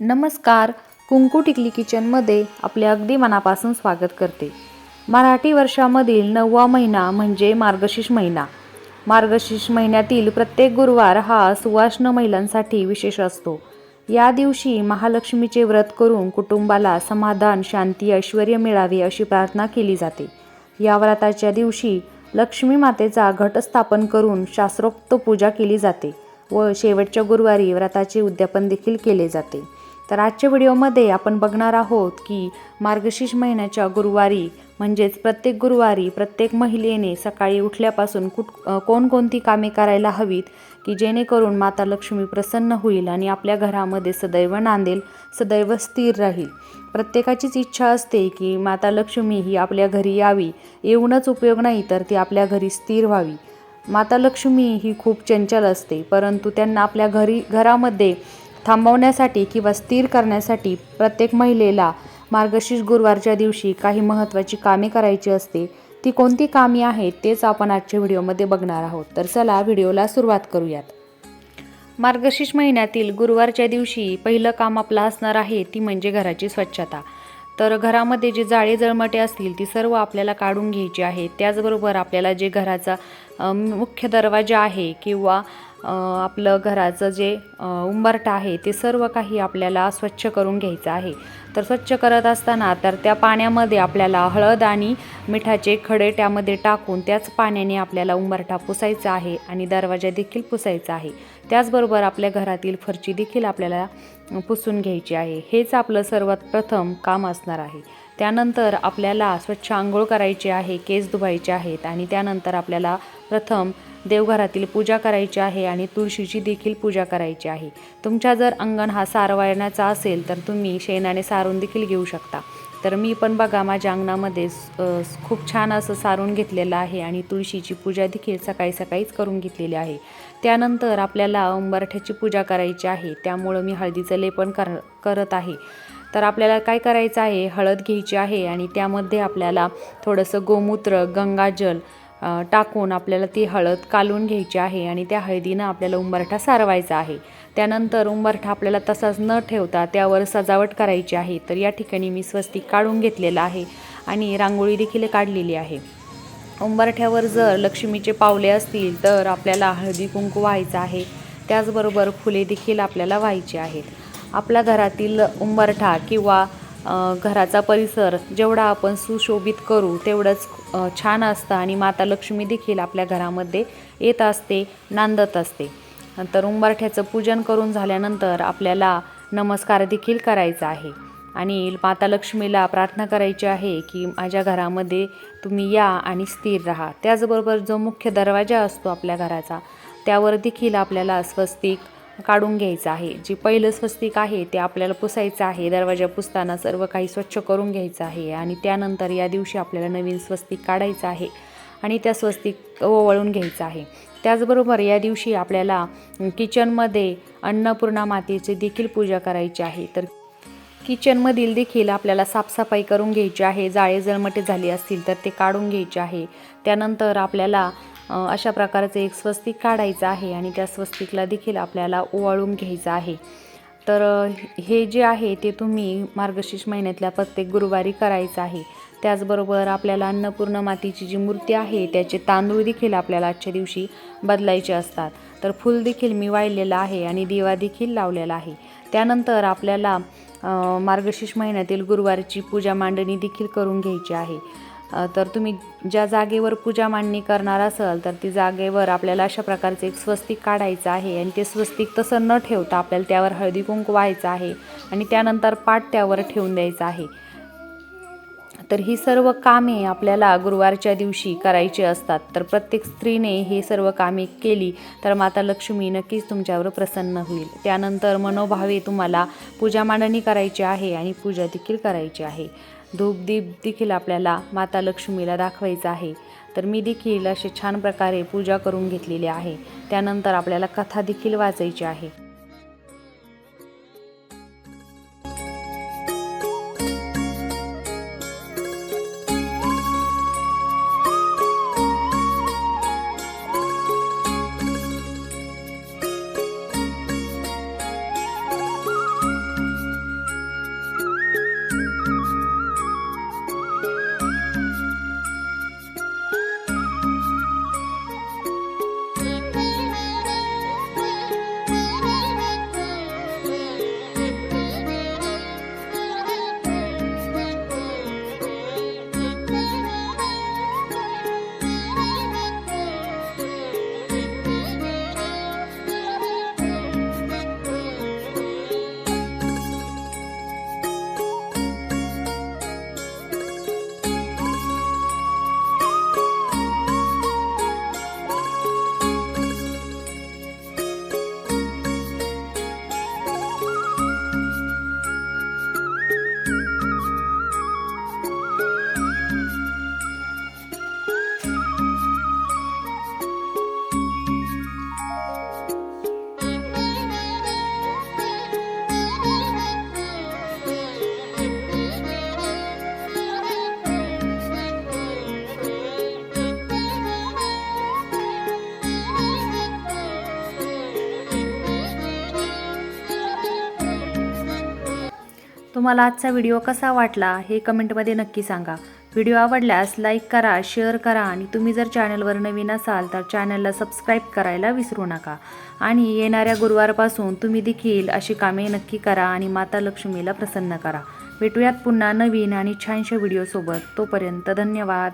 नमस्कार. कुंकू टिकली किचनमध्ये आपले अगदी मनापासून स्वागत करते. मराठी वर्षामधील नववा महिना म्हणजे मार्गशीर्ष महिना. मार्गशीर्ष महिन्यातील प्रत्येक गुरुवार हा सुवासन महिलांसाठी विशेष असतो. या दिवशी महालक्ष्मीचे व्रत करून कुटुंबाला समाधान शांती ऐश्वर मिळावे अशी प्रार्थना केली जाते. या व्रताच्या दिवशी लक्ष्मी मातेचा घट स्थापन करून शास्त्रोक्त पूजा केली जाते व शेवटच्या गुरुवारी व्रताचे उद्यापन देखील केले जाते. तर आजच्या व्हिडिओमध्ये आपण बघणार आहोत की मार्गशीर्ष महिन्याच्या गुरुवारी म्हणजेच प्रत्येक गुरुवारी प्रत्येक महिलेने सकाळी उठल्यापासून कुठ कोणकोणती कामे करायला हवीत की जेणेकरून माता लक्ष्मी प्रसन्न होईल आणि आपल्या घरामध्ये सदैव नांदेल सदैव स्थिर राहील. प्रत्येकाचीच इच्छा असते की माता लक्ष्मी ही आपल्या घरी यावी. येऊनच उपयोग नाही तर ती आपल्या घरी स्थिर व्हावी. माता लक्ष्मी ही खूप चंचल असते परंतु त्यांना आपल्या घरी घरामध्ये थांबवण्यासाठी किंवा स्थिर करण्यासाठी प्रत्येक महिलेला मार्गशीर्ष गुरुवारच्या दिवशी काही महत्त्वाची कामे करायची असते. ती कोणती कामे आहेत तेच आपण आजच्या व्हिडिओमध्ये बघणार आहोत. तर चला व्हिडिओला सुरुवात करूयात. मार्गशीर्ष महिन्यातील गुरुवारच्या दिवशी पहिलं काम आपलं असणार आहे ती म्हणजे घराची स्वच्छता. तर घरामध्ये जे जाळे जळमटे असतील ती सर्व आपल्याला काढून घ्यायची आहे. त्याचबरोबर आपल्याला जे घराचा मुख्य दरवाजा आहे किंवा आपलं घराचं जे अ, उंबरठा आहे ते सर्व काही आपल्याला स्वच्छ करून घ्यायचं आहे. तर स्वच्छ करत असताना तर त्या पाण्यामध्ये आपल्याला हळद आणि मिठाचे खडे त्यामध्ये टाकून त्याच पाण्याने आपल्याला उंबरठा पुसायचा आहे आणि दरवाजा देखील पुसायचा आहे. त्याचबरोबर आपल्या घरातील फरची देखील आपल्याला पुसून घ्यायची आहे. हेच आपलं सर्वात प्रथम काम असणार आहे. त्यानंतर आपल्याला स्वच्छ आंघोळ करायची आहे केस धुवायचे आहेत आणि त्यानंतर आपल्याला प्रथम देवघरातील पूजा करायची आहे आणि तुळशीची देखील पूजा करायची आहे. तुमच्या जर अंगण हा सारवायण्याचा असेल तर तुम्ही शेणाने सारून देखील घेऊ शकता. तर मी पण बघा माझ्या अंगणामध्ये खूप छान असं सारून घेतलेलं आहे आणि तुळशीची पूजा देखील सकाळी सकाळीच करून घेतलेली आहे. त्यानंतर आपल्याला उंबरठ्याची पूजा करायची आहे. त्यामुळं मी हळदीचं लेपन कर करत आहे. तर आपल्याला काय करायचं आहे? हळद घ्यायची आहे आणि त्यामध्ये आपल्याला थोडंसं गोमूत्र गंगाजल टाकून आपल्याला ती हळद कालून घ्यायची आहे आणि त्या हळदीनं आपल्याला उंबरठा सारवायचा आहे. त्यानंतर उंबरठा आपल्याला तसाच न ठेवता त्यावर सजावट करायची आहे. तर या ठिकाणी मी स्वस्तिक काढून घेतलेलं आहे आणि रांगोळी देखील काढलेली आहे. उंबरठ्यावर जर लक्ष्मीचे पावले असतील तर आपल्याला हळदी कुंकू व्हायचं आहे. त्याचबरोबर फुले देखील आपल्याला व्हायची आहेत. आपल्या घरातील उंबरठा किंवा घराचा परिसर जेवढा आपण सुशोभित करू तेवढंच छान असतं आणि माता लक्ष्मी देखील आपल्या घरामध्ये येत असते नांदत असते. तर उंबरठ्याचं पूजन करून झाल्यानंतर आपल्याला नमस्कार देखील करायचा आहे. आणि माता लक्ष्मीला प्रार्थना करायची आहे की माझ्या घरामध्ये तुम्ही या आणि स्थिर राहा. त्याचबरोबर जो मुख्य दरवाजा असतो आपल्या घराचा त्यावर देखील आपल्याला स्वस्तिक काढून घ्यायचं आहे. जे पहिलं स्वस्तिक आहे ते आपल्याला पुसायचं आहे. दरवाजा पुसताना सर्व काही स्वच्छ करून घ्यायचं आहे. आणि त्यानंतर या दिवशी आपल्याला नवीन स्वस्तिक काढायचं आहे आणि त्या स्वस्तिक ओवळून घ्यायचं आहे. त्याचबरोबर या दिवशी आपल्याला किचनमध्ये अन्नपूर्णा मातेची देखील पूजा करायची आहे. तर किचनमधील देखील आपल्याला साफसफाई करून घ्यायची आहे. जाळे जळमटे झाले असतील तर ते काढून घ्यायचे आहे. त्यानंतर आपल्याला अशा प्रकारचे एक स्वस्तिक काढायचं आहे आणि त्या स्वस्तिकला देखील आपल्याला ओवाळून घ्यायचं आहे. तर हे जे आहे ते तुम्ही मार्गशीर्ष महिन्यातल्या प्रत्येक गुरुवारी करायचं आहे. त्याचबरोबर आपल्याला अन्नपूर्ण मातीची जी मूर्ती आहे त्याचे तांदूळ देखील आपल्याला आजच्या दिवशी बदलायचे असतात. तर फूल देखील मी वाळलेलं आहे आणि दिवा देखील लावलेला आहे. त्यानंतर आपल्याला मार्गशीर्ष महिन्यातील गुरुवारची पूजा मांडणी देखील करून घ्यायची आहे. तर तुम्ही ज्या जागेवर पूजा मांडणी करणार असाल तर ती जागेवर आपल्याला अशा प्रकारचे एक स्वस्तिक काढायचं आहे आणि ते स्वस्तिक तसं न ठेवता आपल्याला त्यावर हळदी कुंकू व्हायचं आहे आणि त्यानंतर पाट त्यावर ठेवून द्यायचं आहे. तर ही सर्व कामे आपल्याला गुरुवारच्या दिवशी करायची असतात. तर प्रत्येक स्त्रीने हे सर्व कामे केली तर माता लक्ष्मी नक्कीच तुमच्यावर प्रसन्न होईल. त्यानंतर मनोभावे तुम्हाला पूजा मांडणी करायची आहे आणि पूजा देखील करायची आहे. धूपदीप देखील आपल्याला माता लक्ष्मीला दाखवायचं आहे. तर मी देखील असे छान प्रकारे पूजा करून घेतलेली आहे. त्यानंतर आपल्याला कथा देखील वाचायची आहे. तुम्हाला आजचा व्हिडिओ कसा वाटला हे कमेंटमध्ये नक्की सांगा. व्हिडिओ आवडल्यास लाईक करा शेअर करा आणि तुम्ही जर चॅनलवर नवीन असाल तर चॅनलला सबस्क्राईब करायला विसरू नका. आणि येणाऱ्या गुरुवारपासून तुम्ही देखील अशी कामे नक्की करा आणि माता लक्ष्मीला प्रसन्न करा. भेटूयात पुन्हा नवीन आणि छानशा व्हिडिओसोबत. तोपर्यंत धन्यवाद.